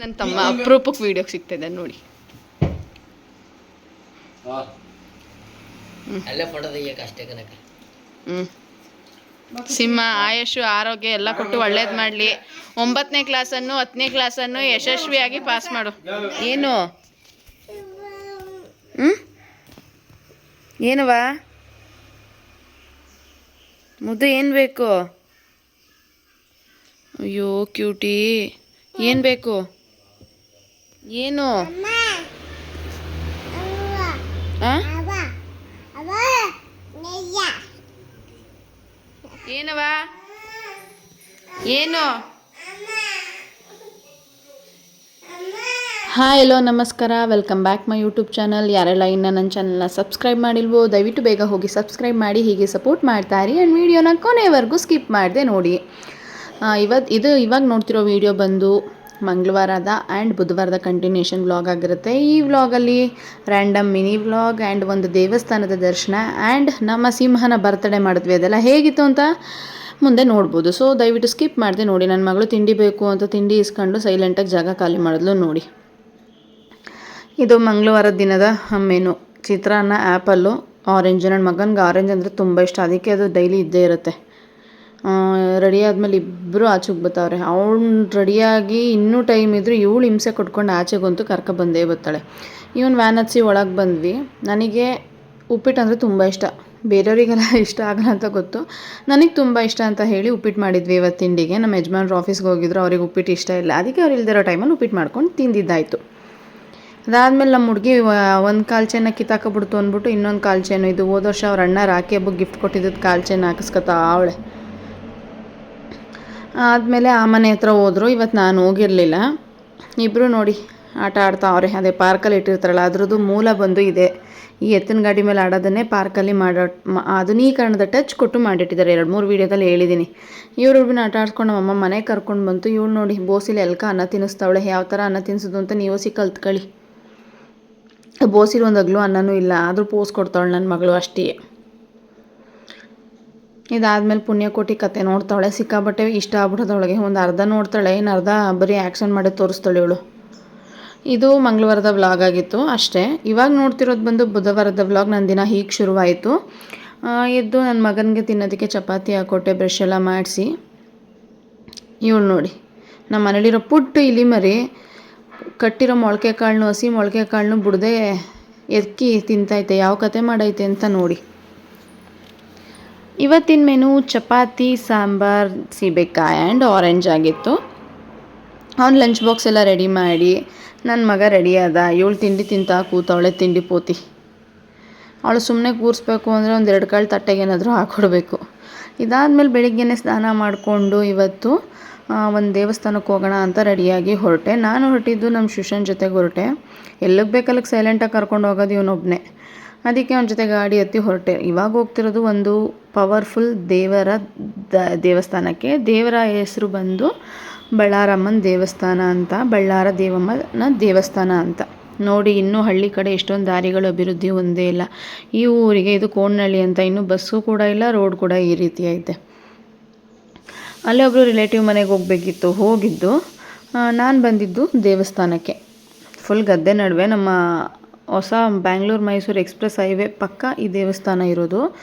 ನನ್ನ ತಮ್ಮ ಅಪರೂಪಕ್ಕೆ ವೀಡಿಯೋಗೆ ಇದ್ದಾನೆ ನೋಡಿ. ಅಲ್ಲೇ ಫೋಟೋ ತೆಗಿಯಕ್ಕೆ ಅಷ್ಟೇ ಕನಕ ಹ್ಞೂ ಸಿಂಹ ಆಯುಷು ಆರೋಗ್ಯ ಎಲ್ಲ ಕೊಟ್ಟು ಒಳ್ಳೇದು ಮಾಡಲಿ. ಒಂಬತ್ತನೇ ಕ್ಲಾಸನ್ನು ಹತ್ತನೇ ಕ್ಲಾಸನ್ನು ಯಶಸ್ವಿಯಾಗಿ ಪಾಸ್ ಮಾಡು. ಏನು? ಹ್ಞೂ ಏನವಾ ಮುದ್ದು ಏನು ಬೇಕು? ಅಯ್ಯೋ ಕ್ಯೂಟಿ ಏನು ಬೇಕು? ಏನು? ಏನವ? ಏನು? ಹಾಯ್ ಹಲೋ ನಮಸ್ಕಾರ. Welcome back my YouTube channel. ಯಾರೆಲ್ಲ ಇನ್ನು ನನ್ನ ಚಾನಲ್ನ ಸಬ್ಸ್ಕ್ರೈಬ್ ಮಾಡಿಲ್ವೋ ದಯವಿಟ್ಟು ಬೇಗ ಹೋಗಿ ಸಬ್ಸ್ಕ್ರೈಬ್ ಮಾಡಿ ಹೀಗೆ ಸಪೋರ್ಟ್ ಮಾಡ್ತಾ ಇರಿ. ಆ್ಯಂಡ್ ವೀಡಿಯೋನ ಕೊನೆವರೆಗೂ ಸ್ಕಿಪ್ ಮಾಡಿದೆ ನೋಡಿ. ಇವತ್ತು ಇದು ಇವಾಗ ನೋಡ್ತಿರೋ ವೀಡಿಯೋ ಬಂದು ಮಂಗಳವಾರದ ಆ್ಯಂಡ್ ಬುಧವಾರದ ಕಂಟಿನ್ಯೂಷನ್ ವ್ಲಾಗ್ ಆಗಿರುತ್ತೆ. ಈ ವ್ಲಾಗಲ್ಲಿ ರ್ಯಾಂಡಮ್ ಮಿನಿ ವ್ಲಾಗ್ ಆ್ಯಂಡ್ ಒಂದು ದೇವಸ್ಥಾನದ ದರ್ಶನ ಆ್ಯಂಡ್ ನಮ್ಮ ಸಿಂಹನ ಬರ್ತಡೇ ಮಾಡಿದ್ವಿ. ಅದೆಲ್ಲ ಹೇಗಿತ್ತು ಅಂತ ಮುಂದೆ ನೋಡ್ಬೋದು. ಸೊ ದಯವಿಟ್ಟು ಸ್ಕಿಪ್ ಮಾಡಿದೆ ನೋಡಿ. ನನ್ನ ಮಗಳು ತಿಂಡಿ ಬೇಕು ಅಂತ ತಿಂಡಿ ಇಸ್ಕೊಂಡು ಸೈಲೆಂಟಾಗಿ ಜಾಗ ಖಾಲಿ ಮಾಡಿದ್ಲು ನೋಡಿ. ಇದು ಮಂಗಳವಾರದ ದಿನದ ಮೆನು ಚಿತ್ರಾನ್ನ ಆ್ಯಪಲ್ಲು ಆರೆಂಜ್ ನನ್ನ ಮಗನಿಗೆ ಆರೆಂಜ್ ಅಂದರೆ ತುಂಬ ಇಷ್ಟ. ಅದಕ್ಕೆ ಅದು ಡೈಲಿ ಇದ್ದೇ ಇರುತ್ತೆ. ರೆಡಿ ಆದಮೇಲೆ ಇಬ್ಬರು ಆಚೆಗೆ ಬರ್ತಾವ್ರೆ ಅವ್ನು ರೆಡಿಯಾಗಿ ಇನ್ನೂ ಟೈಮ್ ಇದ್ದರೂ ಇವಳು ಹಿಂಸೆ ಕೊಟ್ಕೊಂಡು ಆಚೆಗಂತೂ ಕರ್ಕ ಬಂದೇ ಬತ್ತಾಳೆ. ಇವನು ವ್ಯಾನ್ ಹಚ್ಚಿ ಒಳಗೆ ಬಂದ್ವಿ. ನನಗೆ ಉಪ್ಪಿಟ್ಟು ಅಂದರೆ ತುಂಬ ಇಷ್ಟ. ಬೇರೆಯವರಿಗೆಲ್ಲ ಇಷ್ಟ ಆಗಲ್ಲ ಅಂತ ಗೊತ್ತು. ನನಗೆ ತುಂಬ ಇಷ್ಟ ಅಂತ ಹೇಳಿ ಉಪ್ಪಿಟ್ಟು ಮಾಡಿದ್ವಿ ಇವತ್ತು ತಿಂಡಿಗೆ. ನಮ್ಮ ಯಜಮಾನ್ರು ಆಫೀಸ್ಗೆ ಹೋಗಿದ್ರು, ಅವ್ರಿಗೆ ಉಪ್ಪಿಟ್ಟು ಇಷ್ಟ ಇಲ್ಲ. ಅದಕ್ಕೆ ಅವ್ರು ಇಲ್ದಿರೋ ಟೈಮಲ್ಲಿ ಉಪ್ಪಿಟ್ಟು ಮಾಡ್ಕೊಂಡು ತಿಂದಿದ್ದಾಯಿತು. ಅದಾದಮೇಲೆ ನಮ್ಮ ಹುಡುಗಿ ಒಂದು ಕಾಲು ಚೈನ ಕಿತ್ತಾಕೊಬಿಡ್ತು ಅಂದ್ಬಿಟ್ಟು ಇನ್ನೊಂದು ಕಾಲು ಚೈನು. ಇದು ಹೋದ ವರ್ಷ ಅವ್ರ ಅಣ್ಣ ರಾಖಿ ಹಬ್ಬಕ್ಕೆ ಗಿಫ್ಟ್ ಕೊಟ್ಟಿದ್ದದ್ದು ಕಾಲು ಚೈನ್ ಹಾಕಿಸ್ಕೊತಾ ಅವಳೆ. ಆದಮೇಲೆ ಆ ಮನೆ ಹತ್ರ ಹೋದರು. ಇವತ್ತು ನಾನು ಹೋಗಿರಲಿಲ್ಲ. ಇಬ್ಬರು ನೋಡಿ ಆಟ ಆಡ್ತಾ ಅವರೇ. ಅದೇ ಪಾರ್ಕಲ್ಲಿ ಇಟ್ಟಿರ್ತಾರಲ್ಲ, ಅದ್ರದ್ದು ಮೂಲ ಬಂದು ಇದೆ. ಈ ಎತ್ತಿನ ಗಾಡಿ ಮೇಲೆ ಆಡೋದನ್ನೇ ಪಾರ್ಕಲ್ಲಿ ಮಾಡೋ ಆಧುನೀಕರಣದ ಟಚ್ ಕೊಟ್ಟು ಮಾಡಿಟ್ಟಿದ್ದಾರೆ. ಎರಡು ಮೂರು ವೀಡಿಯೋದಲ್ಲಿ ಹೇಳಿದ್ದೀನಿ ಇವರು ಹುಡುಗಿನ ಆಟ ಆಡ್ಸ್ಕೊಂಡು ನಮ್ಮಮ್ಮ ಮನೆಗೆ ಕರ್ಕೊಂಡು ಬಂತು. ಇವಳು ನೋಡಿ, ಬೋಸಿಲಿ ಎಲ್ಕ ಅನ್ನ ತಿನ್ನಿಸ್ತಾವಳೆ. ಯಾವ ಥರ ಅನ್ನ ತಿನ್ನಿಸೋದು ಅಂತ ನೀವು ಸಿ ಕಲ್ತ್ಕೊಳ್ಳಿ. ಬೋಸಿಲಿ ಒಂದಗ್ಲೂ ಅನ್ನನೂ ಇಲ್ಲ. ಆದರೂ ಪೋಸ್ ಕೊಡ್ತಾವಳು ನನ್ನ ಮಗಳು ಅಷ್ಟೇ. ಇದಾದ್ಮೇಲೆ ಪುಣ್ಯಕೋಟಿ ಕತೆ ನೋಡ್ತಾಳೆ ಸಿಕ್ಕಾಬಟ್ಟೆ ಇಷ್ಟ ಆಗ್ಬಿಡೋದೊಳಗೆ ಒಂದು ಅರ್ಧ ನೋಡ್ತಾಳೆ ಇನ್ನು ಅರ್ಧ ಬರೀ ಆ್ಯಕ್ಷನ್ ಮಾಡಿ ತೋರಿಸ್ತಾಳೆ ಇವಳು. ಇದು ಮಂಗಳವಾರದ ವ್ಲಾಗ್ ಆಗಿತ್ತು ಅಷ್ಟೇ. ಇವಾಗ ನೋಡ್ತಿರೋದು ಬಂದು ಬುಧವಾರದ ವ್ಲಾಗ್ ನನ್ನ ದಿನ ಹೀಗೆ ಶುರುವಾಯಿತು. ಎದ್ದು ನನ್ನ ಮಗನಿಗೆ ತಿನ್ನೋದಕ್ಕೆ ಚಪಾತಿ ಹಾಕೊಟ್ಟೆ ಬ್ರಷ್ ಎಲ್ಲ ಮಾಡಿಸಿ. ಇವಳು ನೋಡಿ ನಮ್ಮ ಮನೇಲಿರೋ ಪುಟ್ಟು ಇಲಿ ಮರಿ, ಕಟ್ಟಿರೋ ಮೊಳಕೆ ಕಾಳನ್ನು ಹಸಿ ಮೊಳಕೆ ಕಾಳನ್ನು ಬಿಡದೆ ಎಕ್ಕಿ ತಿಂತೈತೆ, ಯಾವ ಕತೆ ಮಾಡೈತೆ ಅಂತ ನೋಡಿ. ಇವತ್ತಿನ ಮೆನು ಚಪಾತಿ, ಸಾಂಬಾರ್, ಸೀಬೆಕಾಯಿ ಆ್ಯಂಡ್ ಆರೆಂಜ್ ಆಗಿತ್ತು. ಅವ್ನು ಲಂಚ್ ಬಾಕ್ಸ್ ಎಲ್ಲ ರೆಡಿ ಮಾಡಿ ನನ್ನ ಮಗ ರೆಡಿ ಆದ ಇವಳು ತಿಂಡಿ ತಿಂತಾ ಕೂತವಳೆ ತಿಂಡಿ ಪೋತಿ. ಅವಳು ಸುಮ್ಮನೆ ಕೂರಿಸ್ಬೇಕು ಅಂದರೆ ಒಂದು ಎರಡು ಕಾಳು ತಟ್ಟೆಗೆ ಏನಾದರೂ ಹಾಕ್ಕೊಡ್ಬೇಕು ಇದಾದಮೇಲೆ ಬೆಳಿಗ್ಗೆನೇ ಸ್ನಾನ ಮಾಡಿಕೊಂಡು ಇವತ್ತು ಒಂದು ದೇವಸ್ಥಾನಕ್ಕೆ ಹೋಗೋಣ ಅಂತ ರೆಡಿಯಾಗಿ ಹೊರಟೆ. ನಾನು ಹೊರಟಿದ್ದು ನಮ್ಮ ಶುಶನ್ ಜೊತೆಗೆ ಹೊರಟೆ. ಎಲ್ಲಿಗೆ ಬೇಕಲ್ಲಿಗೆ ಸೈಲೆಂಟಾಗಿ ಕರ್ಕೊಂಡು ಹೋಗೋದು ಇವನೊಬ್ಬನೇ ಅದಕ್ಕೆ ಅವನ ಜೊತೆ ಗಾಡಿ ಹತ್ತಿ ಹೊರಟೆ. ಇವಾಗ ಹೋಗ್ತಿರೋದು ಒಂದು ಪವರ್ಫುಲ್ ದೇವರ ದ, ದೇವಸ್ಥಾನಕ್ಕೆ. ದೇವರ ಹೆಸರು ಬಂದು ಬಳ್ಳಾರಮ್ಮನ ದೇವಸ್ಥಾನ ಅಂತ, ಬಳ್ಳಾರ ದೇವಮ್ಮನ ದೇವಸ್ಥಾನ ಅಂತ. ನೋಡಿ, ಇನ್ನೂ ಹಳ್ಳಿ ಕಡೆ ಎಷ್ಟೊಂದು ದಾರಿಗಳು ಅಭಿವೃದ್ಧಿ ಒಂದೇ ಇಲ್ಲ. ಈ ಊರಿಗೆ ಇದು ಕೋಣನಹಳ್ಳಿ ಅಂತ. ಇನ್ನೂ ಬಸ್ಸು ಕೂಡ ಇಲ್ಲ, ರೋಡ್ ಕೂಡ ಈ ರೀತಿ ಐತೆ ಅಲ್ಲೇ ಒಬ್ಬರು ರಿಲೇಟಿವ್ ಮನೆಗೆ ಹೋಗಬೇಕಿತ್ತು. ಹೋಗಿದ್ದು ನಾನು ಬಂದಿದ್ದು ದೇವಸ್ಥಾನಕ್ಕೆ. ಫುಲ್ ಗದ್ದೆ ನಡುವೆ ನಮ್ಮ ಹೊಸ ಬ್ಯಾಂಗ್ಳೂರು ಮೈಸೂರು ಎಕ್ಸ್ಪ್ರೆಸ್ ಹೈವೇ ಪಕ್ಕ ಈ ದೇವಸ್ಥಾನ ಇರೋದು.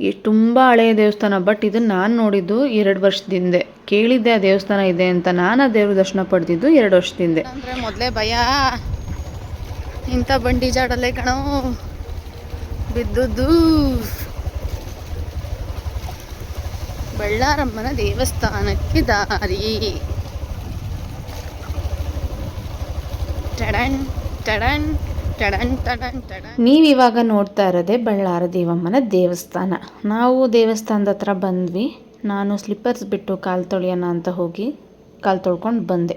ಈ ತುಂಬ ಹಳೆಯ ದೇವಸ್ಥಾನ ಬಟ್ ಇದನ್ನು ನಾನು ನೋಡಿದ್ದು ಎರಡು ವರ್ಷದಿಂದೆ. ಕೇಳಿದ್ದೆ ಆ ದೇವಸ್ಥಾನ ಇದೆ ಅಂತ ನಾನು ಆ ದೇವ್ರ ದರ್ಶನ ಪಡೆದಿದ್ದು ಎರಡು ವರ್ಷದಿಂದೆ. ಅಂದರೆ ಮೊದಲೇ ಭಯ. ಇಂಥ ಬಂಡಿ ಜಾಡಲ್ಲೇ ಕಣೋ. ಬಿದ್ದದ್ದು. ಬಳ್ಳಾರಮ್ಮನ ದೇವಸ್ಥಾನಕ್ಕೆ ದಾರಿ. ಟಡನ್ ಟಡನ್. ನೀವಿವಾಗ ನೋಡ್ತಾ ಇರೋದೇ ಬಳ್ಳಾರ ದೇವಮ್ಮನ ದೇವಸ್ಥಾನ. ನಾವು ದೇವಸ್ಥಾನದ ಹತ್ರ ಬಂದ್ವಿ. ನಾನು ಸ್ಲಿಪ್ಪರ್ಸ್ ಬಿಟ್ಟು ಕಾಲು ತೊಳೆಯೋಣ ಅಂತ ಹೋಗಿ ಕಾಲು ತೊಳ್ಕೊಂಡು ಬಂದೆ.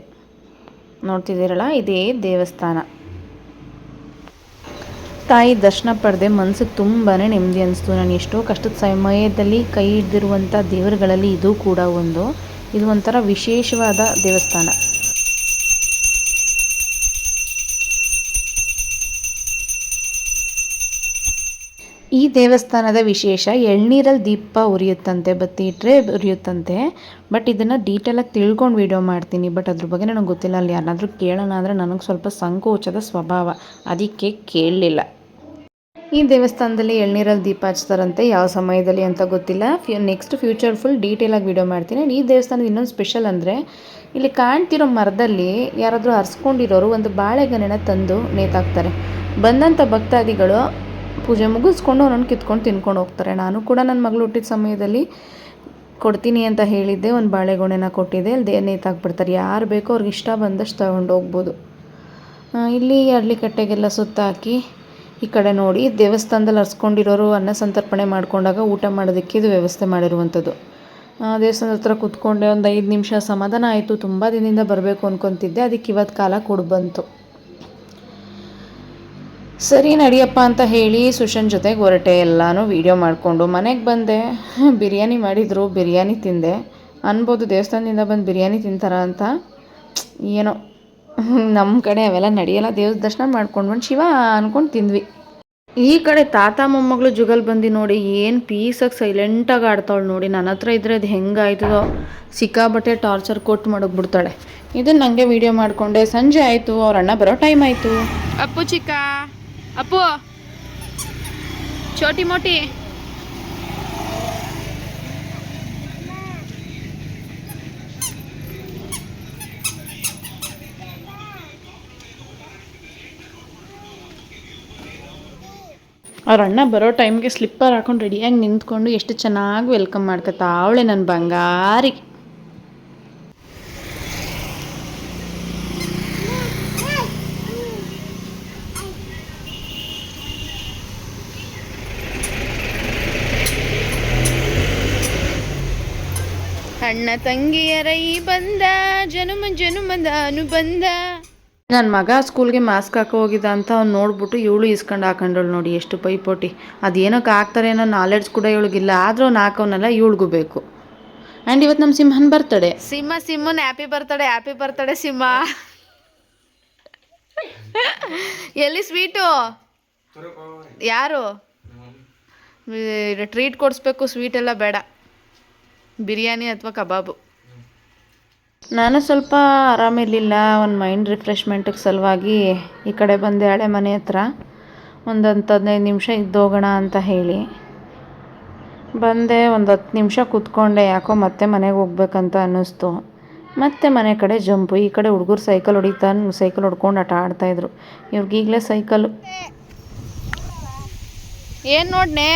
ನೋಡ್ತಿದ್ದೀರಲ್ಲ, ಇದೇ ದೇವಸ್ಥಾನ. ತಾಯಿ ದರ್ಶನ ಪಡೆದೆ ಮನಸ್ಸಿಗೆ ತುಂಬಾ ನೆಮ್ಮದಿ ಅನಿಸ್ತು. ನಾನು ಎಷ್ಟೋ ಕಷ್ಟದ ಸಮಯದಲ್ಲಿ ಕೈ ಹಿಡಿದಿರುವಂಥ ದೇವರುಗಳಲ್ಲಿ ಇದು ಕೂಡ ಒಂದು. ಇದು ಒಂಥರ ವಿಶೇಷವಾದ ದೇವಸ್ಥಾನ. ದೇವಸ್ಥಾನದ ವಿಶೇಷ ಎಳ್ನೀರಲ್ಲಿ ದೀಪ ಉರಿಯುತ್ತಂತೆ, ಬತ್ತಿ ಇಟ್ಟರೆ ಉರಿಯುತ್ತಂತೆ. ಬಟ್ ಇದನ್ನು ಡೀಟೇಲಾಗಿ ತಿಳ್ಕೊಂಡು ವಿಡಿಯೋ ಮಾಡ್ತೀನಿ. ಬಟ್ ಅದ್ರ ಬಗ್ಗೆ ನನಗೆ ಗೊತ್ತಿಲ್ಲ. ಅಲ್ಲಿ ಯಾರಾದರೂ ಕೇಳೋಣ ಅಂದರೆ ನನಗೆ ಸ್ವಲ್ಪ ಸಂಕೋಚದ ಸ್ವಭಾವ. ಅದಕ್ಕೆ ಕೇಳಲಿಲ್ಲ. ಈ ದೇವಸ್ಥಾನದಲ್ಲಿ ಎಳ್ನೀರಲ್ಲಿ ದೀಪ ಹಚ್ತಾರಂತೆ ಯಾವ ಸಮಯದಲ್ಲಿ ಅಂತ ಗೊತ್ತಿಲ್ಲ. ಫ್ಯೂ ನೆಕ್ಸ್ಟ್ ಫ್ಯೂಚರ್ ಫುಲ್ ಡೀಟೇಲಾಗಿ ವಿಡಿಯೋ ಮಾಡ್ತೀನಿ. ಈ ದೇವಸ್ಥಾನದ ಇನ್ನೊಂದು ಸ್ಪೆಷಲ್ ಅಂದರೆ, ಇಲ್ಲಿ ಕಾಣ್ತಿರೋ ಮರದಲ್ಲಿ ಯಾರಾದರೂ ಹರಿಸ್ಕೊಂಡಿರೋರು ಒಂದು ಬಾಳೆಗೊನೆನ ತಂದು ನೇತಾಕ್ತಾರೆ. ಬಂದಂಥ ಭಕ್ತಾದಿಗಳು ಪೂಜೆ ಮುಗಿಸ್ಕೊಂಡು ಅವನನ್ನು ಕಿತ್ಕೊಂಡು ತಿನ್ಕೊಂಡು ಹೋಗ್ತಾರೆ. ನಾನು ಕೂಡ ನನ್ನ ಮಗಳು ಹುಟ್ಟಿದ ಸಮಯದಲ್ಲಿ ಕೊಡ್ತೀನಿ ಅಂತ ಹೇಳಿದ್ದೆ. ಒಂದು ಬಾಳೆಗೊನೆನ ಕೊಟ್ಟಿದ್ದೆ. ಅಲ್ಲಿ ನೇತಾಕ್ಬಿಡ್ತಾರೆ ಯಾರು ಬೇಕೋ ಅವ್ರಿಗೆ ಇಷ್ಟ ಬಂದಷ್ಟು ತಗೊಂಡು ಹೋಗ್ಬೋದು. ಇಲ್ಲಿ ಅರಳಿಕಟ್ಟೆಗೆಲ್ಲ ಕಟ್ಟೆಗೆಲ್ಲ ಸುತ್ತಾಕಿ ಈ ಕಡೆ ನೋಡಿ, ದೇವಸ್ಥಾನದಲ್ಲಿ ಹರ್ಸ್ಕೊಂಡಿರೋರು ಅನ್ನ ಸಂತರ್ಪಣೆ ಮಾಡ್ಕೊಂಡಾಗ ಊಟ ಮಾಡೋದಕ್ಕೆ ಇದು ವ್ಯವಸ್ಥೆ ಮಾಡಿರುವಂಥದ್ದು. ದೇವಸ್ಥಾನದ ಹತ್ರ ಕೂತ್ಕೊಂಡೆ ಒಂದು ಐದು ನಿಮಿಷ ಸಮಾಧಾನ ಆಯಿತು. ತುಂಬ ದಿನದಿಂದ ಬರಬೇಕು ಅನ್ಕೊತಿದ್ದೆ. ಅದಕ್ಕೆ ಇವತ್ತು ಕಾಲ ಕೊಡು ಬಂತು. ಸರಿ ನಡಿಯಪ್ಪ ಅಂತ ಹೇಳಿ ಸುಶನ್ ಜೊತೆಗೆ ಹೊರಟೆ ಎಲ್ಲನೂ ವೀಡಿಯೋ ಮಾಡಿಕೊಂಡು ಮನೆಗೆ ಬಂದೆ. ಬಿರಿಯಾನಿ ಮಾಡಿದರು, ಬಿರಿಯಾನಿ ತಿಂದೆ. ಅನ್ಬೋದು ದೇವಸ್ಥಾನದಿಂದ ಬಂದು ಬಿರಿಯಾನಿ ತಿಂತಾರ ಅಂತ. ಏನೋ ನಮ್ಮ ಕಡೆ ಅವೆಲ್ಲ ನಡೆಯಲ್ಲ, ದೇವ್ರ ದರ್ಶನ ಮಾಡ್ಕೊಂಡು ಬಂದು ಶಿವ ಅನ್ಕೊಂಡು ತಿಂದ್ವಿ. ಈ ಕಡೆ ತಾತ, ಮೊಮ್ಮಗಳು ಜುಗಲ್ ಬಂದು ನೋಡಿ, ಏನು ಪೀಸಾಗಿ ಸೈಲೆಂಟಾಗಿ ಆಡ್ತಾವಳು ನೋಡಿ. ನನ್ನ ಹತ್ರ ಇದ್ರೆ ಅದು ಹೆಂಗಾಯ್ತದೋ ಸಿಕ್ಕಾಬಟ್ಟೆ ಟಾರ್ಚರ್ ಕೊಟ್ಟು ಮಡಗ್ಬಿಡ್ತಾಳೆ ಇದನ್ನು ನನಗೆ ವೀಡಿಯೋ ಮಾಡಿಕೊಂಡೆ. ಸಂಜೆ ಆಯಿತು, ಅವ್ರ ಅಣ್ಣ ಬರೋ ಟೈಮ್ ಆಯಿತು. ಅಪ್ಪು ಚಿಕ್ಕ. ಅಪ್ಪು. ಚೋಟಿ ಮೋಟಿ. ಅವ್ರ ಅಣ್ಣ ಬರೋ ಟೈಮ್ಗೆ ಸ್ಲಿಪ್ಪರ್ ಹಾಕೊಂಡು ರೆಡಿಯಾಗಿ ನಿಂತ್ಕೊಂಡು ಎಷ್ಟು ಚೆನ್ನಾಗಿ ವೆಲ್ಕಮ್ ಮಾಡ್ಕೊತಾ ಅವಳೆ ನನ್ನ ಬಂಗಾರಿ. ಅಣ್ಣ ತಂಗಿಯರ ಈ ಬಂದ ಜನುಮ ಜನುಮದ ಅನುಬಂಧ. ನನ್ನ ಮಗ ಸ್ಕೂಲ್ಗೆ ಮಾಸ್ಕ್ ಹಾಕೋ ಹೋಗಿದ್ದ ಅಂತ ಅವ್ನು ನೋಡ್ಬಿಟ್ಟು ಇವಳು ಇಸ್ಕೊಂಡು ಹಾಕೊಂಡಳು ನೋಡಿ ಎಷ್ಟು ಪೈಪೋಟಿ. ಅದೇನಕ್ಕೆ ಹಾಕ್ತಾರೆ ಅನ್ನೋ ನಾಲೆಡ್ಜ್ ಕೂಡ ಇವಳಿಗಿಲ್ಲ ಆದರೂ ಅವ್ನು ಹಾಕೋನಲ್ಲ ಇವಳಿಗೂ ಬೇಕು. ಆ್ಯಂಡ್ ಇವತ್ತು ನಮ್ಮ ಸಿಂಹನ್ birthday Simha ಸಿಂಹನ್ happy birthday happy birthday Simha. ಎಲ್ಲಿ ಸ್ವೀಟು ಯಾರು? ಟ್ರೀಟ್ ಕೊಡಿಸ್ಬೇಕು ಸ್ವೀಟ್ ಎಲ್ಲ ಬೇಡ. ಬಿರಿಯಾನಿ ಅಥವಾ ಕಬಾಬು? ನಾನು ಸ್ವಲ್ಪ ಆರಾಮಿರಲಿಲ್ಲ ಒಂದು ಮೈಂಡ್ ರಿಫ್ರೆಶ್ಮೆಂಟಿಗೆ ಸಲುವಾಗಿ ಈ ಕಡೆ ಬಂದೆ ಹಳೆ ಮನೆ ಹತ್ರ. ಒಂದು ಹದಿನೈದು ನಿಮಿಷ ಇದ್ದೋಗೋಣ ಅಂತ ಹೇಳಿ. ಬಂದೆ ಒಂದು ಹತ್ತು ನಿಮಿಷ ಕೂತ್ಕೊಂಡೆ ಯಾಕೋ ಮತ್ತೆ ಮನೆಗೆ ಹೋಗ್ಬೇಕಂತ ಅನ್ನಿಸ್ತು. ಮತ್ತೆ ಮನೆ ಕಡೆ ಜಂಪು ಈ ಕಡೆ ಹುಡುಗರು ಸೈಕಲ್ ಹೊಡಿತಾ ಸೈಕಲ್ ಹೊಡ್ಕೊಂಡು ಆಟ ಆಡ್ತಾಯಿದ್ರು ಇವ್ರಿಗೀಗಲೇ ಸೈಕಲ್. ಏನು ನೋಡ್ನೆ?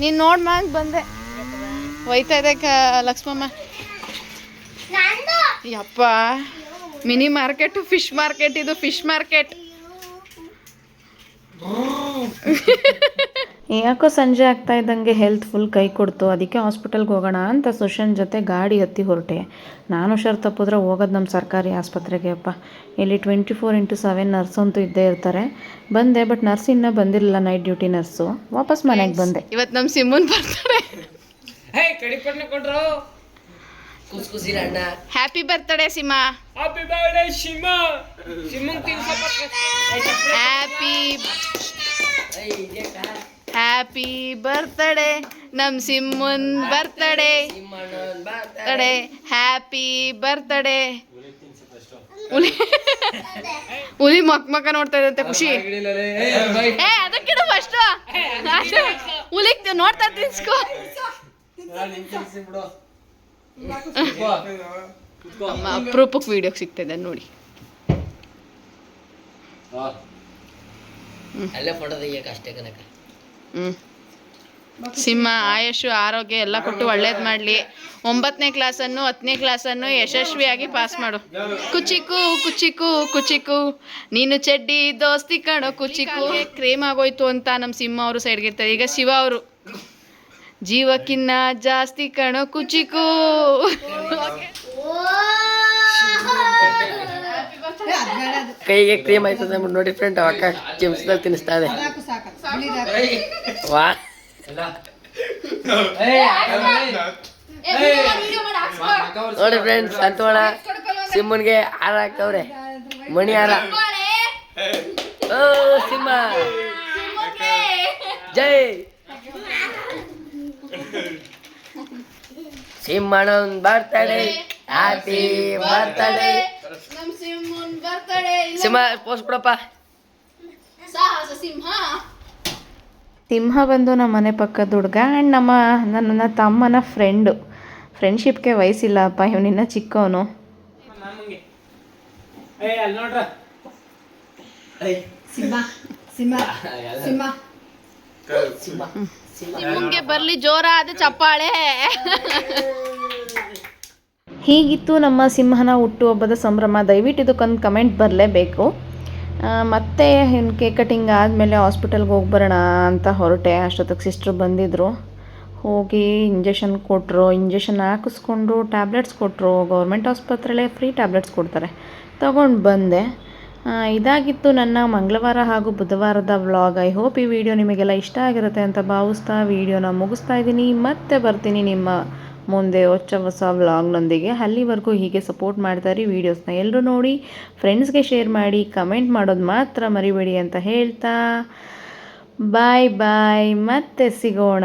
ನೀನು ನೋಡಿ ಮಾಂಗ್ ಬಂದೆ. ಒಯ್ತಾ ಇದೆ ಕ ಲಕ್ಷ್ಮಮ್ಮ. ಯಪ್ಪ, ಮಿನಿ ಮಾರ್ಕೆಟು, ಫಿಶ್ ಮಾರ್ಕೆಟ್, ಇದು ಫಿಶ್ ಮಾರ್ಕೆಟ್. ಯಾಕೋ ಸಂಜೆ ಆಗ್ತಾ ಇದ್ದಂಗೆ ಹೆಲ್ತ್ ಫುಲ್ ಕೈ ಕೊಡ್ತು. ಅದಕ್ಕೆ ಹಾಸ್ಪಿಟಲ್ಗೆ ಹೋಗೋಣ ಅಂತ ಸುಶನ್ ಜೊತೆ ಗಾಡಿ ಹತ್ತಿ ಹೊರಟೆ. ನಾನು ಹುಷಾರು ತಪ್ಪಿದ್ರೆ ಹೋಗೋದು ನಮ್ಮ ಸರ್ಕಾರಿ ಆಸ್ಪತ್ರೆಗೆ ಅಪ್ಪ. ಇಲ್ಲಿ twenty four into seven nurse ಅಂತೂ ಇದ್ದೇ ಇರ್ತಾರೆ. ಬಂದೆ ಬಟ್ ನರ್ಸ್ ಇನ್ನೂ ಬಂದಿರಲಿಲ್ಲ ನೈಟ್ ಡ್ಯೂಟಿ ನರ್ಸು ವಾಪಸ್ ಮನೆಗೆ ಬಂದೆ. ಇವತ್ತು ನಮ್ಮ ಸಿಮ್ಮನ್ ಬರ್ತಾರೆ. Happy birthday Sima happy birthday Sima happy happy birthday ನಮ್ಮ ಸಿಮ್ಮನ್ birthday birthday birthday happy birthday ಹುಲಿ ಹುಲಿ ಮಕ್ ಮಕ್ಕ ನೋಡ್ತಾ ಇದಂತೆ ಖುಷಿ. ಏ ಅದಕ್ಕಿಡ ಫಸ್ಟ್ ಹುಲಿ ನೋಡ್ತಾ ತಿನ್ಸ್ಕೋ. ಅಮ್ಮ ಅಪರೂಪಕ್ಕೆ ವಿಡಿಯೋಗೆ ಸಿಗ್ತದೆ ನೋಡಿ. ಅಲ್ಲೇ ಫೋಟೋ ಈಗ ಅಷ್ಟೇ ಕನಕ ಹ್ಞೂ ಸಿಂಹ ಆಯುಷು ಆರೋಗ್ಯ ಎಲ್ಲ ಕೊಟ್ಟು ಒಳ್ಳೇದು ಮಾಡಲಿ. ಒಂಬತ್ತನೇ ಕ್ಲಾಸನ್ನು ಹತ್ತನೇ ಕ್ಲಾಸನ್ನು ಯಶಸ್ವಿಯಾಗಿ ಪಾಸ್ ಮಾಡು. ಕುಚಿಕು ಕುಚಿಕು ಕುಚಿಕು. ನೀನು ಚಡ್ಡಿ ದೋಸ್ತಿ ಕಣೋ ಕುಚಿಕು. ಕ್ರೇಮ್ ಆಗೋಯ್ತು ಅಂತ ನಮ್ಮ ಸಿಂಹ ಅವರು ಸೈಡ್ಗಿರ್ತಾರೆ ಈಗ ಶಿವ ಅವರು. ಜೀವಕ್ಕಿನ್ನ ಜಾಸ್ತಿ ಕಣು ಕುಚಿಕು. ಕೈಗೆ ಕ್ರೀಮ್ ಆಯ್ತದೆ ನೋಡಿ ಫ್ರೆಂಡ್ ಅಕ್ಕ ಚಿಮ್ಸ್ದಲ್ಲಿ ತಿನ್ನಿಸ್ತಾ ಇದೆ. ವಾ. ನೋಡಿ ಫ್ರೆಂಡ್ಸ್ ಸಂತೋಳ ಸಿಮ್ಮನ್ಗೆ ಹಾರ ಹಾಕ್ತವ್ರೆ. ಮಣಿ ಹಾರ ಓ ಸಿಂಹ. ಜೈ. ಸಿಂಹಣ್ಣ ಬರ್ತಡೆ ಹ್ಯಾಪಿ ಬರ್ತಾಳೆ ಸಿಂಹ ಪೋಸ್ ಕೊಡಪ್ಪ ಸಾಹಸ ಸಿಂಹ. ಸಿಂಹ ಬಂದು ನಮ್ಮ ಮನೆ ಪಕ್ಕದ ಹುಡುಗ ಆ್ಯಂಡ್ ನಮ್ಮ ನನ್ನ ತಮ್ಮನ ಫ್ರೆಂಡು ಫ್ರೆಂಡ್ಶಿಪ್ಗೆ ವಯಸ್ಸಿಲ್ಲಪ್ಪ ಇವನಿನ್ನ ಚಿಕ್ಕವನು. ಬರ್ಲಿ ಬರಲಿ ಅದು ಚಪ್ಪಾಳೆ. ಹೀಗಿತ್ತು ನಮ್ಮ ಸಿಂಹನ ಹುಟ್ಟುಹಬ್ಬದ ಸಂಭ್ರಮ. ದಯವಿಟ್ಟು ಇದಕ್ಕೊಂದು ಕಮೆಂಟ್ ಬರಲೇಬೇಕು. ಮತ್ತೆ ಇನ್ನು ಕೇಕ್ ಕಟಿಂಗ್ ಆದಮೇಲೆ ಹಾಸ್ಪಿಟಲ್ಗೆ ಹೋಗಿ ಬರೋಣ ಅಂತ ಹೊರಟೆ. ಅಷ್ಟೊತ್ತಿಗೆ ಸಿಸ್ಟ್ರು ಬಂದಿದ್ದರು ಹೋಗಿ ಇಂಜೆಕ್ಷನ್ ಕೊಟ್ಟರು ಇಂಜೆಕ್ಷನ್ ಹಾಕಿಸ್ಕೊಂಡು ಟ್ಯಾಬ್ಲೆಟ್ಸ್ ಕೊಟ್ಟರು ಗೌರ್ಮೆಂಟ್ ಆಸ್ಪತ್ರೆಯಲ್ಲೇ ಫ್ರೀ ಟ್ಯಾಬ್ಲೆಟ್ಸ್ ಕೊಡ್ತಾರೆ. ತೊಗೊಂಡು ಬಂದೆ. ಇದಾಗಿತ್ತು ನನ್ನ ಮಂಗಳವಾರ ಹಾಗೂ ಬುಧವಾರದ ವ್ಲಾಗ್. ಐ ಹೋಪ್ ಈ ವಿಡಿಯೋ ನಿಮಗೆಲ್ಲ ಇಷ್ಟ ಆಗಿರುತ್ತೆ ಅಂತ ಭಾವಿಸ್ತಾ ವಿಡಿಯೋನ ಮುಗಿಸ್ತಾ ಇದ್ದೀನಿ. ಮತ್ತೆ ಬರ್ತೀನಿ ನಿಮ್ಮ ಮುಂದೆ ಹೊಚ್ಚ ಹೊಸ ವ್ಲಾಗ್ನೊಂದಿಗೆ ಅಲ್ಲಿವರೆಗೂ ಹೀಗೆ ಸಪೋರ್ಟ್ ಮಾಡ್ತಾರಿ ವೀಡಿಯೋಸ್ನ ಎಲ್ಲರೂ ನೋಡಿ ಫ್ರೆಂಡ್ಸ್ಗೆ ಶೇರ್ ಮಾಡಿ ಕಮೆಂಟ್ ಮಾಡೋದು ಮಾತ್ರ ಮರಿಬೇಡಿ ಅಂತ ಹೇಳ್ತಾ ಬಾಯ್ ಬಾಯ್ ಮತ್ತೆ ಸಿಗೋಣ.